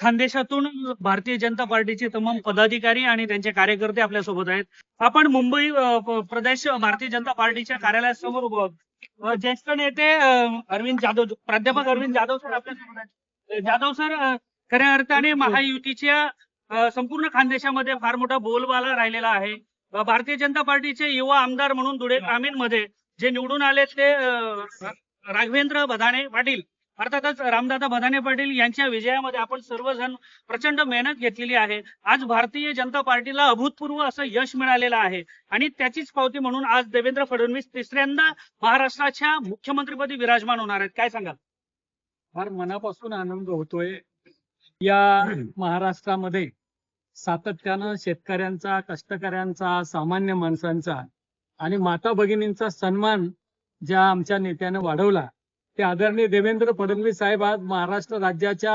खानदेशातून भारतीय जनता पार्टीचे तमाम पदाधिकारी आणि त्यांचे कार्यकर्ते आपल्यासोबत आहेत. आपण मुंबई प्रदेश भारतीय जनता पार्टीच्या कार्यालयासमोर उभो आहोत. ज्येष्ठ नेते अरविंद जाधव प्राध्यापक अरविंद जाधव सर आपल्यासोबत आहेत जाधव सर खऱ्या अर्थाने महायुतीच्या संपूर्ण खानदेशामध्ये फार मोठा बोलबाला राहिलेला आहे. भारतीय जनता पार्टीचे युवा आमदार म्हणून धुळे ग्रामीणमध्ये जे निवडून आले ते राघवेंद्र बधाने पाटील अर्थातच रामदादा बधाने पाटील यांच्या विजयामध्ये आपण सर्वजण प्रचंड मेहनत घेतलेली आहे. आज भारतीय जनता पार्टीला अभूतपूर्व असं यश मिळालेलं आहे. आणि त्याचीच पावती म्हणून आज देवेंद्र फडणवीस तिसऱ्यांदा महाराष्ट्राच्या मुख्यमंत्रीपदी विराजमान होणार आहेत. काय सांगाल? फार मनापासून आनंद होतोय. या महाराष्ट्रामध्ये सातत्यानं शेतकऱ्यांचा कष्टकऱ्यांचा सामान्य माणसांचा आणि माता भगिनींचा सन्मान ज्या आमच्या नेत्यानं वाढवला ते आदरणीय देवेंद्र फडणवीस साहेब आज महाराष्ट्र राज्याच्या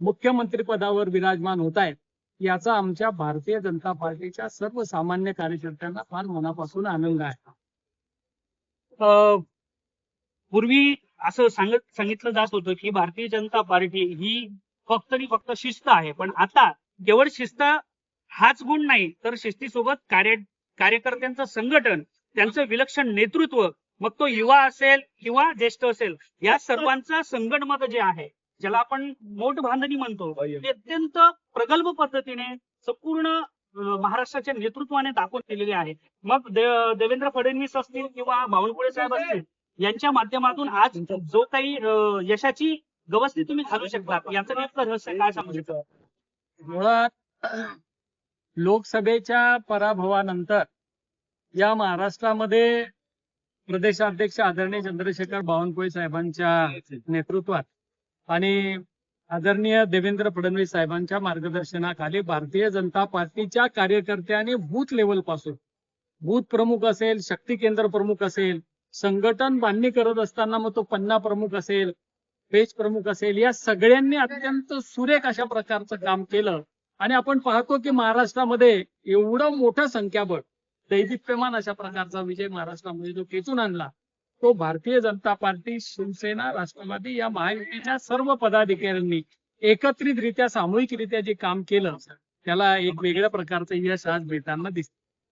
मुख्यमंत्री पदावर विराजमान होत आहेत. याचा आमच्या भारतीय जनता पार्टीच्या सर्वसामान्य कार्यकर्त्यांना फार मनापासून आनंद आहे. पूर्वी असं सांगत सांगितलं जात होतं की भारतीय जनता पार्टी ही फक्त आणि फक्त शिस्त आहे. पण आता केवळ शिस्त हाच गुण नाही तर शिस्तीसोबत कार्य कार्यकर्त्यांचं संघटन त्यांचं विलक्षण नेतृत्व मग तो युवा असेल किंवा ज्येष्ठ असेल या सर्वांचं संगणमत जे आहे ज्याला आपण मोठ बांधणी म्हणतो ते अत्यंत प्रगल्भ पद्धतीने संपूर्ण महाराष्ट्राच्या नेतृत्वाने दाखवून केलेले आहे. मग देवेंद्र फडणवीस असतील किंवा बावनकुळे साहेब असतील यांच्या माध्यमातून आज जो काही यशाची गवसणी तुम्ही घालू शकता याचं नेमकं रहस्य काय सांगू शकता? मुळात लोकसभेच्या पराभवानंतर या महाराष्ट्रामध्ये प्रदेशाध्यक्ष आदरणीय चंद्रशेखर बावनकुळे साहेबांच्या नेतृत्वात आणि आदरणीय देवेंद्र फडणवीस साहेबांच्या मार्गदर्शनाखाली भारतीय जनता पार्टीच्या कार्यकर्त्यांनी बूथ लेवलपासून बूथ प्रमुख असेल शक्ती केंद्र प्रमुख असेल संघटन बांधणी करत असताना मग तो पन्ना प्रमुख असेल पेज प्रमुख असेल या सगळ्यांनी अत्यंत सुरेख अशा प्रकारचं काम केलं. आणि आपण पाहतो की महाराष्ट्रामध्ये एवढं मोठं संख्याबळ दैदिप्यमान अशा प्रकारचा विजय महाराष्ट्रामध्ये जो खेचून आणला तो भारतीय जनता पार्टी शिवसेना राष्ट्रवादी या महायुतीच्या सर्व पदाधिकाऱ्यांनी एकत्रितरित्या सामूहिकरित्या जे काम केलं त्याला एक वेगळ्या प्रकारचं यश आज मिळताना दिसतं